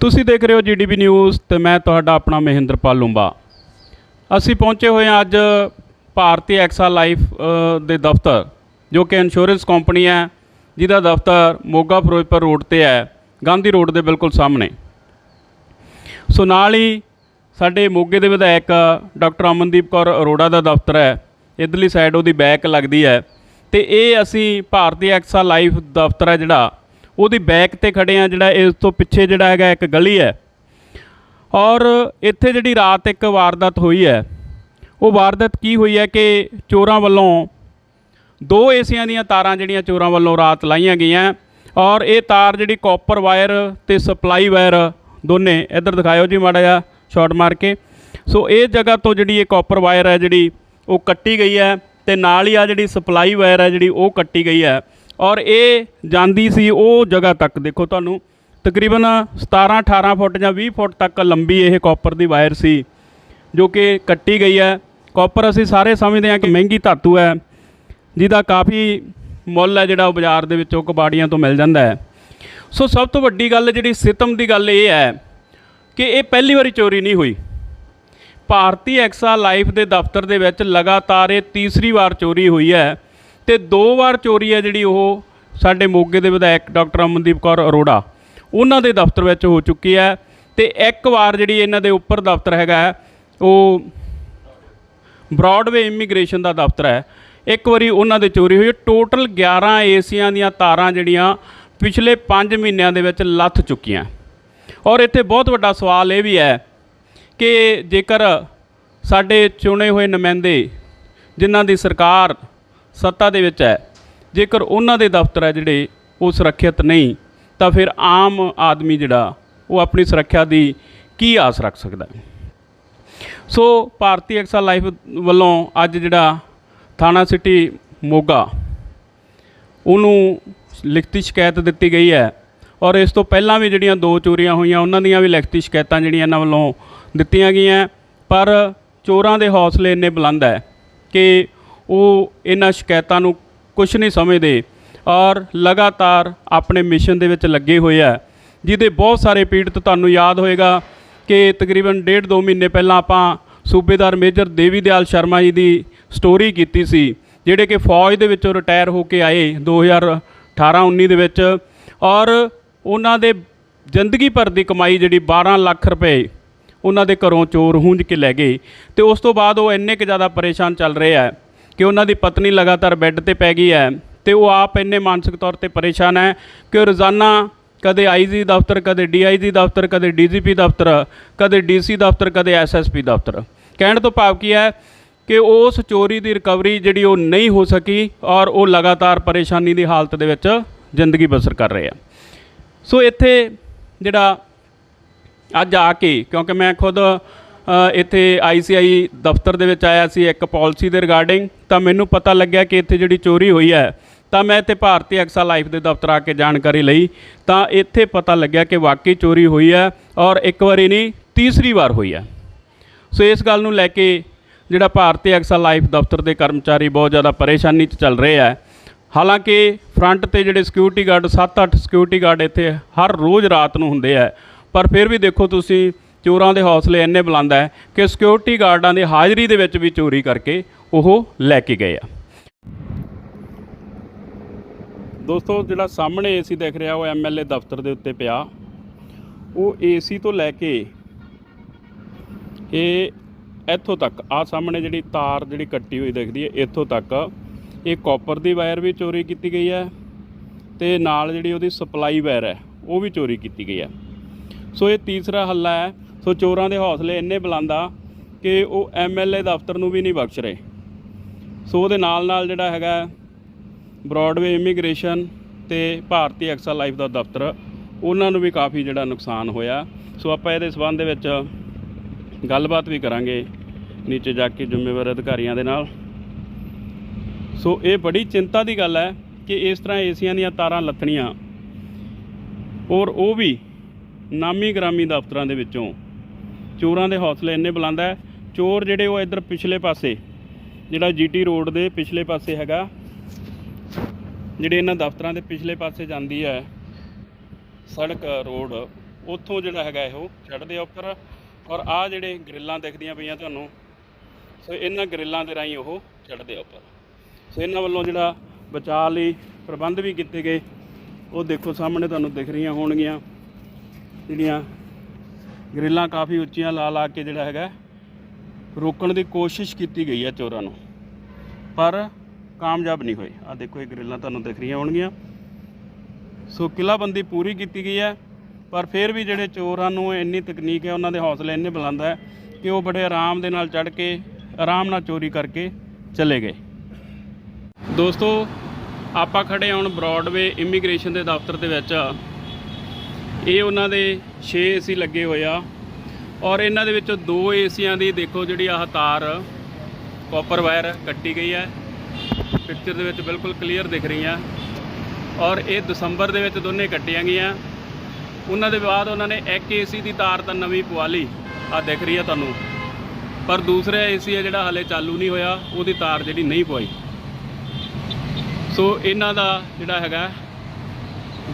ਤੁਸੀਂ ਦੇਖ ਰਹੇ ਹੋ ਜੀਡੀਪੀ ਨਿਊਜ਼ ਤੇ ਮੈਂ ਤੁਹਾਡਾ ਆਪਣਾ ਮਹਿੰਦਰਪਾਲ ਲੂੰਬਾ। ਅਸੀਂ ਪਹੁੰਚੇ ਹੋਏ ਹਾਂ ਅੱਜ ਭਾਰਤੀ ਐਕਸਾ ਲਾਈਫ ਦੇ ਦਫ਼ਤਰ, ਜੋ ਕਿ ਇੰਸ਼ੋਰੈਂਸ ਕੰਪਨੀ ਹੈ, ਜਿਹਦਾ ਦਫ਼ਤਰ ਮੋਗਾ ਫਿਰੋਜ਼ਪੁਰ ਰੋਡ ਤੇ ਹੈ, ਗਾਂਧੀ ਰੋਡ ਦੇ ਬਿਲਕੁਲ ਸਾਹਮਣੇ। ਸੋ ਨਾਲ ਹੀ ਸਾਡੇ ਮੋਗੇ ਦੇ ਵਿਧਾਇਕ ਡਾਕਟਰ ਅਮਨਦੀਪ ਕੌਰ ਅਰੋੜਾ ਦਾ ਦਫ਼ਤਰ ਹੈ, ਇਧਰਲੀ ਸਾਈਡ ਉਹਦੀ ਬੈਕ ਲੱਗਦੀ ਹੈ। ਤੇ ਇਹ ਅਸੀਂ ਭਾਰਤੀ ਐਕਸਾ ਲਾਈਫ ਦਫ਼ਤਰ ਹੈ ਜਿਹੜਾ ਉਹਦੀ ਬੈਕ ਤੇ ਖੜੇ ਆ ਜਿਹੜਾ ਇਸ ਤੋਂ ਪਿੱਛੇ ਜਿਹੜਾ ਹੈਗਾ ਇੱਕ ਗਲੀ ਹੈ। ਔਰ ਇੱਥੇ ਜਿਹੜੀ ਰਾਤ ਇੱਕ ਵਾਰਦਾਤ ਹੋਈ ਹੈ, ਉਹ ਵਾਰਦਾਤ ਕੀ ਹੋਈ ਹੈ ਕਿ ਚੋਰਾਂ ਵੱਲੋਂ ਦੋ ਏਸੀਆਂ ਦੀਆਂ ਤਾਰਾਂ ਜਿਹੜੀਆਂ ਚੋਰਾਂ ਵੱਲੋਂ ਰਾਤ ਲਾਈਆਂ ਗਈਆਂ ਔਰ ਇਹ ਤਾਰ ਜਿਹੜੀ ਕਾਪਰ ਵਾਇਰ ਤੇ ਸਪਲਾਈ ਵਾਇਰ ਦੋਨੇ, ਇੱਧਰ ਦਿਖਾਇਓ ਜੀ ਮਾੜਾ ਜਿਹਾ ਸ਼ਾਰਟ ਮਾਰ ਕੇ। ਸੋ ਇਹ ਜਗ੍ਹਾ ਤੋਂ ਜਿਹੜੀ ਇਹ ਕਾਪਰ ਵਾਇਰ ਹੈ ਜਿਹੜੀ ਉਹ ਕੱਟੀ ਗਈ ਹੈ ਤੇ ਨਾਲ ਹੀ ਆ ਜਿਹੜੀ ਸਪਲਾਈ ਵਾਇਰ ਹੈ ਜਿਹੜੀ ਉਹ ਕੱਟੀ ਗਈ ਹੈ। ਔਰ ਇਹ ਜਾਂਦੀ ਸੀ ਉਹ ਜਗ੍ਹਾ ਤੱਕ। ਦੇਖੋ ਤੁਹਾਨੂੰ, ਤਕਰੀਬਨ 17 18 ਫੁੱਟ ਜਾਂ 20 ਫੁੱਟ ਤੱਕ ਲੰਬੀ ਇਹ ਕਾਪਰ ਦੀ ਵਾਇਰ ਸੀ, ਜੋ ਕਿ ਕੱਟੀ ਗਈ ਹੈ। ਕਾਪਰ ਅਸੀਂ ਸਾਰੇ ਸਮਝਦੇ ਹਾਂ ਕਿ ਮਹਿੰਗੀ ਧਾਤੂ ਹੈ, ਜਿਹਦਾ ਕਾਫੀ ਮੁੱਲ ਹੈ ਜਿਹੜਾ ਉਹ ਬਾਜ਼ਾਰ ਦੇ ਵਿੱਚੋਂ ਕਬਾੜੀਆਂ ਤੋਂ ਮਿਲ ਜਾਂਦਾ ਹੈ। ਸੋ ਸਭ ਤੋਂ ਵੱਡੀ ਗੱਲ ਜਿਹੜੀ ਸਿਤਮ ਦੀ ਗੱਲ ਇਹ ਹੈ ਕਿ ਇਹ ਪਹਿਲੀ ਵਾਰੀ ਚੋਰੀ ਨਹੀਂ ਹੋਈ। ਭਾਰਤੀ ਐਕਸਾ ਲਾਈਫ ਦੇ ਦਫ਼ਤਰ ਦੇ ਵਿੱਚ ਲਗਾਤਾਰ ਇਹ ਤੀਸਰੀ ਵਾਰ ਚੋਰੀ ਹੋਈ ਹੈ। ਤੇ ਦੋ ਵਾਰ ਚੋਰੀ ਹੈ ਜਿਹੜੀ ਉਹ ਸਾਡੇ ਮੋਗੇ ਦੇ ਵਿਧਾਇਕ ਡਾਕਟਰ ਅਮਨਦੀਪ ਕੌਰ ਅਰੋੜਾ। ਉਹਨਾਂ ਦੇ ਦਫ਼ਤਰ ਵਿੱਚ ਹੋ ਚੁੱਕੀ ਹੈ ਤੇ ਇੱਕ ਵਾਰ ਜਿਹੜੀ ਇਹਨਾਂ ਦੇ ਉੱਪਰ ਦਫ਼ਤਰ ਹੈਗਾ ਉਹ ਬ੍ਰੌਡਵੇ ਇਮੀਗ੍ਰੇਸ਼ਨ ਦਾ ਦਫ਼ਤਰ ਹੈ। ਇੱਕ ਵਾਰੀ ਉਹਨਾਂ ਦੇ ਚੋਰੀ ਹੋਈ ਟੋਟਲ 11 ਏਸੀਆਂ ਦੀਆਂ ਤਾਰਾਂ ਜਿਹੜੀਆਂ ਪਿਛਲੇ 5 ਮਹੀਨਿਆਂ ਦੇ ਵਿੱਚ ਲੱਥ ਚੁੱਕੀਆਂ। ਔਰ ਇੱਥੇ ਬਹੁਤ ਵੱਡਾ ਸਵਾਲ ਇਹ ਵੀ ਹੈ ਕਿ ਜੇਕਰ ਸਾਡੇ ਚੁਣੇ ਹੋਏ ਨੁਮਾਇੰਦੇ, ਜਿਨ੍ਹਾਂ ਦੀ ਸਰਕਾਰ ਸੱਤਾ ਦੇ ਵਿੱਚ ਹੈ। ਜੇਕਰ ਉਹਨਾਂ ਦੇ ਦਫ਼ਤਰ ਹੈ ਜਿਹੜੇ ਉਹ ਸੁਰੱਖਿਅਤ ਨਹੀਂ, ਤਾਂ ਫਿਰ ਆਮ ਆਦਮੀ ਜਿਹੜਾ, ਉਹ ਆਪਣੀ ਸੁਰੱਖਿਆ ਦੀ ਕੀ ਆਸ ਰੱਖ ਸਕਦਾ ਸੋ ਭਾਰਤੀ ਐਕਸਾ ਲਾਈਫ ਵੱਲੋਂ ਅੱਜ ਜਿਹੜਾ ਥਾਣਾ ਸਿਟੀ ਮੋਗਾ, ਉਹਨੂੰ ਲਿਖਤੀ ਸ਼ਿਕਾਇਤ ਦਿੱਤੀ ਗਈ ਹੈ ਔਰ ਇਸ ਤੋਂ ਪਹਿਲਾਂ ਵੀ ਜਿਹੜੀਆਂ ਦੋ ਚੋਰੀਆਂ ਹੋਈਆਂ, ਉਹਨਾਂ ਦੀਆਂ ਵੀ ਲਿਖਤੀ ਸ਼ਿਕਾਇਤਾਂ ਜਿਹੜੀਆਂ ਇਹਨਾਂ ਵੱਲੋਂ ਦਿੱਤੀਆਂ ਗਈਆਂ। ਪਰ ਚੋਰਾਂ ਦੇ ਹੌਸਲੇ ਇੰਨੇ ਬੁਲੰਦ ਹੈ ਕਿ ਉਹ ਇਹਨਾਂ ਸ਼ਿਕਾਇਤਾਂ ਨੂੰ ਕੁਝ ਨਹੀਂ ਸਮਝਦੇ ਔਰ ਲਗਾਤਾਰ ਆਪਣੇ ਮਿਸ਼ਨ ਦੇ ਵਿੱਚ ਲੱਗੇ ਹੋਏ ਆ, ਜਿਹਦੇ ਬਹੁਤ ਸਾਰੇ ਪੀੜਤ ਤੁਹਾਨੂੰ ਯਾਦ ਹੋਏਗਾ ਕਿ ਤਕਰੀਬਨ ਡੇਢ ਦੋ ਮਹੀਨੇ ਪਹਿਲਾਂ ਆਪਾਂ ਸੂਬੇਦਾਰ ਮੇਜਰ ਦੇਵੀ ਦਿਆਲ ਸ਼ਰਮਾ ਜੀ ਦੀ ਸਟੋਰੀ ਕੀਤੀ ਸੀ, ਜਿਹੜੇ ਕਿ ਫੌਜ ਦੇ ਵਿੱਚੋਂ ਰਿਟਾਇਰ ਹੋ ਕੇ ਆਏ 2018-19 ਦੇ ਵਿੱਚ ਔਰ ਉਹਨਾਂ ਦੇ ਜ਼ਿੰਦਗੀ ਭਰ ਦੀ ਕਮਾਈ ਜਿਹੜੀ 12 ਲੱਖ ਰੁਪਏ ਉਹਨਾਂ ਦੇ ਘਰੋਂ ਚੋਰ ਹੁੰਝ ਕੇ ਲੈ ਗਏ ਤੇ ਉਸ ਤੋਂ ਬਾਅਦ ਉਹ ਇੰਨੇ ਕੁ ਜ਼ਿਆਦਾ ਪਰੇਸ਼ਾਨ ਚੱਲ ਰਹੇ ਆ। ਕਿ ਉਹਨਾਂ ਦੀ ਪਤਨੀ ਲਗਾਤਾਰ ਬੈੱਡ ਤੇ ਪੈ ਗਈ ਹੈ ਤੇ ਉਹ ਆਪ ਇੰਨੇ ਮਾਨਸਿਕ ਤੌਰ ਤੇ ਪਰੇਸ਼ਾਨ ਹੈ ਕਿ ਉਹ ਰੋਜ਼ਾਨਾ ਕਦੇ ਆਈਜੀ ਦਫ਼ਤਰ, ਕਦੇ ਡੀਆਈਜੀ ਦਫ਼ਤਰ, ਕਦੇ ਡੀਜੀਪੀ ਦਫ਼ਤਰ, ਕਦੇ ਡੀਸੀ ਦਫ਼ਤਰ, ਕਦੇ ਐਸਐਸਪੀ ਦਫ਼ਤਰ। ਕਹਿਣ ਤੋਂ ਭਾਵ ਕੀ ਹੈ ਕਿ ਉਸ ਚੋਰੀ ਦੀ ਰਿਕਵਰੀ ਜਿਹੜੀ ਉਹ ਨਹੀਂ ਹੋ ਸਕੀ ਔਰ ਉਹ ਲਗਾਤਾਰ ਪਰੇਸ਼ਾਨੀ ਦੀ ਹਾਲਤ ਦੇ ਵਿੱਚ ਜ਼ਿੰਦਗੀ ਬਸਰ ਕਰ ਰਹੇ ਆ। ਸੋ ਇੱਥੇ ਜਿਹੜਾ ਅੱਜ ਆ ਕੇ, ਕਿਉਂਕਿ ਮੈਂ ਖੁਦ ਇੱਥੇ ਆਈਸੀਆਈ ਦਫ਼ਤਰ ਦੇ ਵਿੱਚ ਆਇਆ ਸੀ ਇੱਕ ਪਾਲਿਸੀ ਦੇ ਰਿਗਾਰਡਿੰਗ। ਤਾਂ ਮੈਨੂੰ ਪਤਾ ਲੱਗਿਆ ਕਿ ਇੱਥੇ ਜਿਹੜੀ ਚੋਰੀ ਹੋਈ ਹੈ, ਤਾਂ ਮੈਂ ਇੱਥੇ ਭਾਰਤੀ ਐਕਸਾ ਲਾਈਫ ਦੇ ਦਫ਼ਤਰ ਆ ਕੇ ਜਾਣਕਾਰੀ ਲਈ। ਤਾਂ ਇੱਥੇ ਪਤਾ ਲੱਗਿਆ ਕਿ ਵਾਕਈ ਚੋਰੀ ਹੋਈ ਹੈ ਔਰ ਇੱਕ ਵਾਰੀ ਨਹੀਂ, ਤੀਸਰੀ ਵਾਰ ਹੋਈ ਹੈ। ਸੋ ਇਸ ਗੱਲ ਨੂੰ ਲੈ ਕੇ ਜਿਹੜਾ ਭਾਰਤੀ ਐਕਸਾ ਲਾਈਫ ਦਫ਼ਤਰ ਦੇ ਕਰਮਚਾਰੀ ਬਹੁਤ ਜ਼ਿਆਦਾ ਪਰੇਸ਼ਾਨੀ 'ਚ ਚੱਲ ਰਹੇ ਆ ਹਾਲਾਂਕਿ ਫਰੰਟ ਤੇ ਜਿਹੜੇ ਸਿਕਿਉਰਿਟੀ ਗਾਰਡ 7-8 ਸਿਕਿਉਰਿਟੀ ਗਾਰਡ ਇੱਥੇ ਹਰ ਰੋਜ਼ ਰਾਤ ਨੂੰ ਹੁੰਦੇ ਆ ਪਰ ਫਿਰ ਵੀ ਦੇਖੋ ਤੁਸੀਂ ਚੋਰਾਂ ਦੇ ਹੌਸਲੇ ਇੰਨੇ ਬੁਲੰਦ ਹੈ ਕਿ ਸਿਕਿਉਰਿਟੀ ਗਾਰਡਾਂ ਦੀ ਹਾਜ਼ਰੀ ਦੇ ਵਿੱਚ ਵੀ ਚੋਰੀ ਕਰਕੇ ਉਹ ਲੈ ਕੇ ਗਏ ਆ। ਦੋਸਤੋ, ਜਿਹੜਾ ਸਾਹਮਣੇ ਏਸੀ ਦਿਖ ਰਿਹਾ, ਉਹ ਐਮਐਲਏ ਦਫ਼ਤਰ ਦੇ ਉੱਤੇ ਪਿਆ। ਉਹ ਏਸੀ ਤੋਂ ਲੈ ਕੇ ਇਹ ਇੱਥੋਂ ਤੱਕ ਆ ਸਾਹਮਣੇ ਜਿਹੜੀ ਤਾਰ ਜਿਹੜੀ ਕੱਟੀ ਹੋਈ ਦਿਖਦੀ ਹੈ, ਇੱਥੋਂ ਤੱਕ ਇਹ ਕਾਪਰ ਦੀ ਵਾਇਰ ਵੀ ਚੋਰੀ ਕੀਤੀ ਗਈ ਹੈ ਤੇ ਨਾਲ ਜਿਹੜੀ ਉਹਦੀ ਸਪਲਾਈ ਵਾਇਰ ਹੈ, ਉਹ ਵੀ ਚੋਰੀ ਕੀਤੀ ਗਈ ਹੈ। ਸੋ ਇਹ ਤੀਸਰਾ ਹੱਲਾ ਹੈ। ਸੋ ਚੋਰਾਂ ਦੇ ਹੌਸਲੇ ਇੰਨੇ ਬੁਲੰਦ ਆ ਕਿ ਉਹ ਐਮਐਲਏ ਦਫ਼ਤਰ ਨੂੰ ਵੀ ਨਹੀਂ ਬਖਸ਼ ਰਹੇ। ਸੋ ਉਹਦੇ ਨਾਲ ਨਾਲ ਜਿਹੜਾ ਹੈਗਾ ਬ੍ਰੌਡਵੇ ਇਮੀਗ੍ਰੇਸ਼ਨ ਤੇ ਭਾਰਤੀ ਐਕਸਾ ਲਾਈਫ ਦਾ ਦਫ਼ਤਰ, ਉਹਨਾਂ ਨੂੰ ਵੀ ਕਾਫੀ ਜਿਹੜਾ ਨੁਕਸਾਨ ਹੋਇਆ। ਸੋ ਆਪਾਂ ਇਹਦੇ ਸਬੰਧ ਦੇ ਵਿੱਚ ਗੱਲਬਾਤ ਵੀ ਕਰਾਂਗੇ ਨੀਚੇ ਜਾ ਕੇ ਜ਼ਿੰਮੇਵਾਰ ਅਧਿਕਾਰੀਆਂ ਦੇ ਨਾਲ। ਸੋ ਇਹ ਬੜੀ ਚਿੰਤਾ ਦੀ ਗੱਲ ਹੈ ਕਿ ਇਸ ਤਰ੍ਹਾਂ ਏਸੀਆਂ ਦੀਆਂ ਤਾਰਾਂ ਲੱਥਣੀਆਂ ਔਰ ਉਹ ਵੀ ਨਾਮੀ ਗ੍ਰਾਮੀ ਦਫ਼ਤਰਾਂ ਦੇ ਵਿੱਚੋਂ ਚੋਰਾਂ ਦੇ ਹੌਸਲੇ ਇੰਨੇ ਬੁਲੰਦ ਹੈ। ਚੋਰ ਜਿਹੜੇ ਉਹ ਇੱਧਰ ਪਿਛਲੇ ਪਾਸੇ, ਜਿਹੜਾ ਜੀਟੀ ਰੋਡ ਦੇ ਪਿਛਲੇ ਪਾਸੇ ਹੈਗਾ, ਜਿਹੜੇ ਇਹਨਾਂ ਦਫ਼ਤਰਾਂ ਦੇ ਪਿਛਲੇ ਪਾਸੇ ਜਾਂਦੀ ਹੈ ਸੜਕ ਰੋਡ, ਉੱਥੋਂ ਜਿਹੜਾ ਹੈਗਾ ਇਹੋ ਛੱਡਦੇ ਆ ਉੱਪਰ। ਔਰ ਆਹ ਜਿਹੜੇ ਗ੍ਰਿਲਾਂ ਦਿਖਦੀਆਂ ਪਈਆਂ ਤੁਹਾਨੂੰ, ਸੋ ਇਹਨਾਂ ਗ੍ਰਿਲਾਂ ਦੇ ਰਾਹੀਂ ਉਹ ਚੜ੍ਹਦੇ ਆ ਉੱਪਰ। ਸੋ ਇਹਨਾਂ ਵੱਲੋਂ ਜਿਹੜਾ ਬਚਾਅ ਲਈ ਪ੍ਰਬੰਧ ਵੀ ਕੀਤੇ ਗਏ, ਉਹ ਦੇਖੋ ਸਾਹਮਣੇ ਤੁਹਾਨੂੰ ਦਿਖ ਰਹੀਆਂ ਹੋਣਗੀਆਂ, ਜਿਹੜੀਆਂ ਗ੍ਰਿਲਾਂ ਕਾਫੀ ਉੱਚੀਆਂ ਲਾ ਲਾ ਕੇ ਜਿਹੜਾ ਹੈਗਾ, ਰੋਕਣ ਦੀ ਕੋਸ਼ਿਸ਼ ਕੀਤੀ ਗਈ ਹੈ ਚੋਰਾਂ ਨੂੰ। ਪਰ ਕਾਮਯਾਬ ਨਹੀਂ ਹੋਏ। ਆ ਦੇਖੋ, ਇਹ ਗ੍ਰਿਲਾਂ ਤੁਹਾਨੂੰ ਦਿਖ ਰਹੀਆਂ ਹੋਣਗੀਆਂ। ਸੋ ਕਿਲਾਬੰਦੀ ਪੂਰੀ ਕੀਤੀ ਗਈ ਹੈ, ਪਰ ਫਿਰ ਵੀ ਜਿਹੜੇ ਚੋਰਾਂ ਨੂੰ ਇੰਨੀ ਤਕਨੀਕ ਹੈ, ਉਹਨਾਂ ਦੇ ਹੌਸਲੇ ਇੰਨੇ ਬੁਲੰਦ ਹੈ ਕਿ ਉਹ ਬੜੇ ਆਰਾਮ ਦੇ ਨਾਲ ਚੜ੍ਹ ਕੇ, ਆਰਾਮ ਨਾਲ ਚੋਰੀ ਕਰਕੇ ਚਲੇ ਗਏ। ਦੋਸਤੋ, ਆਪਾਂ ਖੜੇ ਹੁਣ ਬ੍ਰੌਡਵੇ ਇਮੀਗ੍ਰੇਸ਼ਨ ਦੇ ਦਫ਼ਤਰ ਦੇ ਵਿੱਚ। ਇਹ ਉਹਨਾਂ ਦੇ 6 ਏਸੀ ਲੱਗੇ ਹੋਏ ਆ। ਔਰ ਇਹਨਾਂ ਦੇ ਵਿੱਚੋਂ ਦੋ ਏਸੀਆਂ ਦੀ ਦੇਖੋ ਜਿਹੜੀ ਆਹ ਤਾਰ ਕਾਪਰ ਵਾਇਰ ਕੱਟੀ ਗਈ ਹੈ। ਪਿਕਚਰ ਦੇ ਵਿੱਚ ਬਿਲਕੁਲ ਕਲੀਅਰ ਦਿਖ ਰਹੀਆਂ। ਔਰ ਇਹ ਦਸੰਬਰ ਦੇ ਵਿੱਚ ਦੋਨੇ ਕੱਟੀਆਂ ਗਈਆਂ। ਉਹਨਾਂ ਦੇ ਬਾਅਦ ਉਹਨਾਂ ਨੇ ਇੱਕ ਏਸੀ ਦੀ ਤਾਰ ਤਾਂ ਨਵੀਂ ਪਵਾ ਲਈ। ਆ ਦਿਖ ਰਹੀ ਆ ਤੁਹਾਨੂੰ। ਪਰ ਦੂਸਰਾ ਏਸੀ ਆ ਜਿਹੜਾ ਹਲੇ ਚਾਲੂ ਨਹੀਂ ਹੋਇਆ, ਉਹਦੀ ਤਾਰ ਜਿਹੜੀ ਨਹੀਂ ਪਵਾਈ। ਸੋ ਇਹਨਾਂ ਦਾ ਜਿਹੜਾ ਹੈਗਾ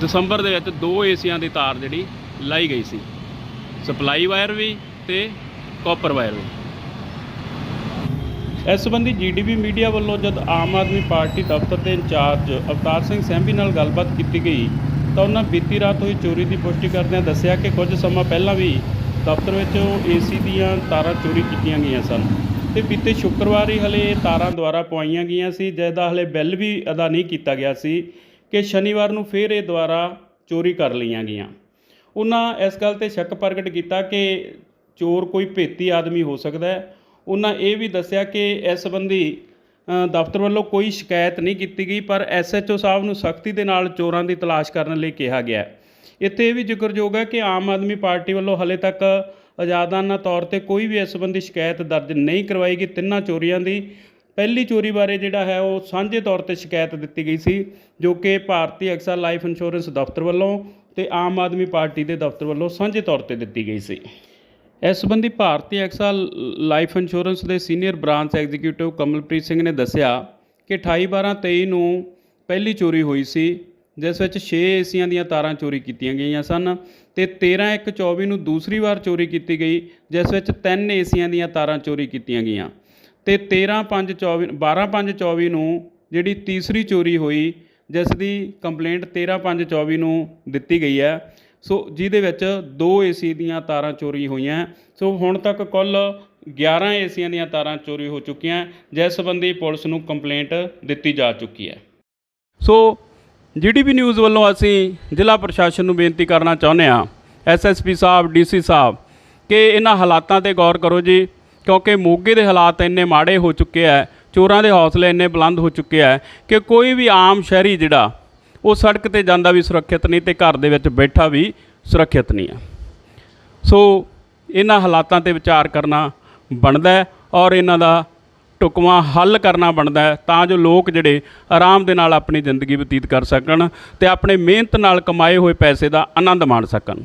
ਦਸੰਬਰ ਦੇ ਵਿੱਚ ਦੋ ਏਸੀਆਂ ਦੀ ਤਾਰ ਜਿਹੜੀ ਲਾਈ ਗਈ ਸੀ। ਸਪਲਾਈ ਵਾਇਰ ਵੀ ਤੇ ਕਾਪਰ ਵਾਇਰ ਵੀ। ਇਸ ਸੰਬੰਧੀ ਜੀਡੀਪੀ ਮੀਡੀਆ ਵੱਲੋਂ ਜਦ ਆਮ ਆਦਮੀ ਪਾਰਟੀ ਦਫ਼ਤਰ ਦੇ ਇੰਚਾਰਜ ਅਵਤਾਰ ਸਿੰਘ ਸੈਂਭੀ ਨਾਲ ਗੱਲਬਾਤ ਕੀਤੀ ਗਈ, ਤਾਂ ਉਹਨਾਂ ਬੀਤੀ ਰਾਤ ਹੋਈ ਚੋਰੀ ਦੀ ਪੁਸ਼ਟੀ ਕਰਦਿਆਂ ਦੱਸਿਆ ਕਿ ਕੁਝ ਸਮਾਂ ਪਹਿਲਾਂ ਵੀ ਦਫ਼ਤਰ ਵਿੱਚ ਏਸੀ ਦੀਆਂ ਤਾਰਾਂ ਚੋਰੀ ਕੀਤੀਆਂ ਗਈਆਂ ਸਨ ਤੇ ਬੀਤੇ ਸ਼ੁੱਕਰਵਾਰ ਹੀ ਹਲੇ ਇਹ ਤਾਰਾਂ ਦੁਆਰਾ ਪਵਾਈਆਂ ਗਈਆਂ ਸੀ, ਜਿਹਦਾ ਹਲੇ ਬਿੱਲ ਵੀ ਅਦਾ ਨਹੀਂ ਕੀਤਾ ਗਿਆ ਸੀ। ਕਿ ਸ਼ਨੀਵਾਰ ਨੂੰ ਫਿਰ ਇਹ ਦੁਆਰਾ ਚੋਰੀ ਕਰ ਲਈਆਂ ਗਈਆਂ। ਉਹਨਾਂ ਇਸ ਗੱਲ ਤੇ ਸ਼ੱਕ ਪ੍ਰਗਟ ਕੀਤਾ ਕਿ ਚੋਰ ਕੋਈ ਭੇਤੀ ਆਦਮੀ ਹੋ ਸਕਦਾ ਹੈ। ਉਹਨਾਂ ਇਹ ਵੀ ਦੱਸਿਆ ਕਿ ਇਸ ਸੰਬੰਧੀ ਦਫ਼ਤਰ ਵੱਲੋਂ ਕੋਈ ਸ਼ਿਕਾਇਤ ਨਹੀਂ ਕੀਤੀ ਗਈ, ਪਰ ਐਸਐਚਓ ਸਾਹਿਬ ਨੂੰ ਸਖਤੀ ਦੇ ਨਾਲ ਚੋਰਾਂ ਦੀ ਤਲਾਸ਼ ਕਰਨ ਲਈ ਕਿਹਾ ਗਿਆ ਇੱਥੇ ਇਹ ਵੀ ਜ਼ਿਕਰਯੋਗ ਹੈ ਕਿ ਆਮ ਆਦਮੀ ਪਾਰਟੀ ਵੱਲੋਂ ਹਲੇ ਤੱਕ ਆਜ਼ਾਦਾਨਾ ਤੌਰ ਤੇ ਕੋਈ ਵੀ ਇਸ ਸੰਬੰਧੀ ਸ਼ਿਕਾਇਤ ਦਰਜ ਨਹੀਂ ਕਰਵਾਈ ਗਈ। ਤਿੰਨਾਂ ਚੋਰੀਆਂ ਦੀ ਪਹਿਲੀ ਚੋਰੀ ਬਾਰੇ ਜਿਹੜਾ ਹੈ ਉਹ ਸਾਂਝੇ ਤੌਰ ਤੇ ਸ਼ਿਕਾਇਤ ਦਿੱਤੀ ਗਈ ਸੀ, ਜੋ ਕਿ ਭਾਰਤੀ ਐਕਸਾ ਲਾਈਫ ਇੰਸ਼ੋਰੈਂਸ ਦਫ਼ਤਰ ਵੱਲੋਂ ਤੇ ਆਮ ਆਦਮੀ ਪਾਰਟੀ ਦੇ ਦਫ਼ਤਰ ਵੱਲੋਂ ਸਾਂਝੇ ਤੌਰ ਤੇ ਦਿੱਤੀ ਗਈ ਸੀ। ਇਸ ਸੰਬੰਧੀ ਭਾਰਤੀ ਐਕਸਾ ਲਾਈਫ ਇੰਸ਼ੋਰੈਂਸ ਦੇ senior branch executive Kamalpreet Singh ਨੇ ਦੱਸਿਆ ਕਿ 28 12 23 ਨੂੰ ਪਹਿਲੀ ਚੋਰੀ ਹੋਈ ਸੀ, ਜਿਸ ਵਿੱਚ 6 ਏਸੀਆਂ ਦੀਆਂ ਤਾਰਾਂ ਚੋਰੀ ਕੀਤੀਆਂ ਗਈਆਂ ਸਨ ਤੇ 13 1 24 ਨੂੰ ਦੂਸਰੀ ਵਾਰ ਚੋਰੀ ਕੀਤੀ ਗਈ, ਜਿਸ ਵਿੱਚ 3 ਏਸੀਆਂ ਦੀਆਂ ਤਾਰਾਂ ਚੋਰੀ ਕੀਤੀਆਂ ਗਈਆਂ। ਤੇ 13 5 24 12 5 24 ਨੂੰ ਜਿਹੜੀ ਤੀਸਰੀ ਚੋਰੀ ਹੋਈ, ਜਿਸ ਦੀ ਕੰਪਲੇਂਟ 13 5 24 ਨੂੰ ਦਿੱਤੀ ਗਈ ਹੈ। ਸੋ ਜਿਹਦੇ ਵਿੱਚ ਦੋ ਏਸੀ ਦੀਆਂ ਤਾਰਾਂ ਚੋਰੀ ਹੋਈਆਂ। ਸੋ ਹੁਣ ਤੱਕ ਕੁੱਲ 11 ਏਸੀਆਂ ਦੀਆਂ ਤਾਰਾਂ ਚੋਰੀ ਹੋ ਚੁੱਕੀਆਂ। ਜਿਸ ਸੰਬੰਧੀ ਪੁਲਿਸ ਨੂੰ ਕੰਪਲੇਂਟ ਦਿੱਤੀ ਜਾ ਚੁੱਕੀ ਹੈ। ਸੋ ਜੀਡੀਪੀ ਨਿਊਜ਼ ਵੱਲੋਂ ਅਸੀਂ ਜ਼ਿਲ੍ਹਾ ਪ੍ਰਸ਼ਾਸਨ ਨੂੰ ਬੇਨਤੀ ਕਰਨਾ ਚਾਹੁੰਦੇ ਹਾਂ। ਐਸਐਸਪੀ ਸਾਹਿਬ ਡੀਸੀ ਸਾਹਿਬ, ਕਿ ਇਹਨਾਂ ਹਾਲਾਤਾਂ ਤੇ ਗੌਰ ਕਰੋ ਜੀ। ਕਿਉਂਕਿ ਮੋਗੇ ਦੇ ਹਾਲਾਤ ਇੰਨੇ ਮਾੜੇ ਹੋ ਚੁੱਕੇ ਆ, ਚੋਰਾਂ ਦੇ ਹੌਸਲੇ ਇੰਨੇ ਬੁਲੰਦ ਹੋ ਚੁੱਕੇ ਆ ਕਿ ਕੋਈ ਵੀ ਆਮ ਸ਼ਹਿਰੀ ਜਿਹੜਾ, ਉਹ ਸੜਕ ਤੇ ਜਾਂਦਾ ਵੀ ਸੁਰੱਖਿਅਤ ਨਹੀਂ ਤੇ ਘਰ ਦੇ ਵਿੱਚ ਬੈਠਾ ਵੀ ਸੁਰੱਖਿਅਤ ਨਹੀਂ ਆ। ਸੋ ਇਹਨਾਂ ਹਾਲਾਤਾਂ ਤੇ ਵਿਚਾਰ ਕਰਨਾ ਬਣਦਾ ਔਰ ਇਹਨਾਂ ਦਾ ਟੁਕਵਾਂ ਹੱਲ ਕਰਨਾ ਬਣਦਾ ਤਾਂ ਜੋ ਲੋਕ ਜਿਹੜੇ ਆਰਾਮ ਦੇ ਨਾਲ ਆਪਣੀ ਜ਼ਿੰਦਗੀ ਬਤੀਤ ਕਰ ਸਕਣ ਤੇ ਆਪਣੇ ਮਿਹਨਤ ਨਾਲ ਕਮਾਏ ਹੋਏ ਪੈਸੇ ਦਾ ਆਨੰਦ ਮਾਣ ਸਕਣ।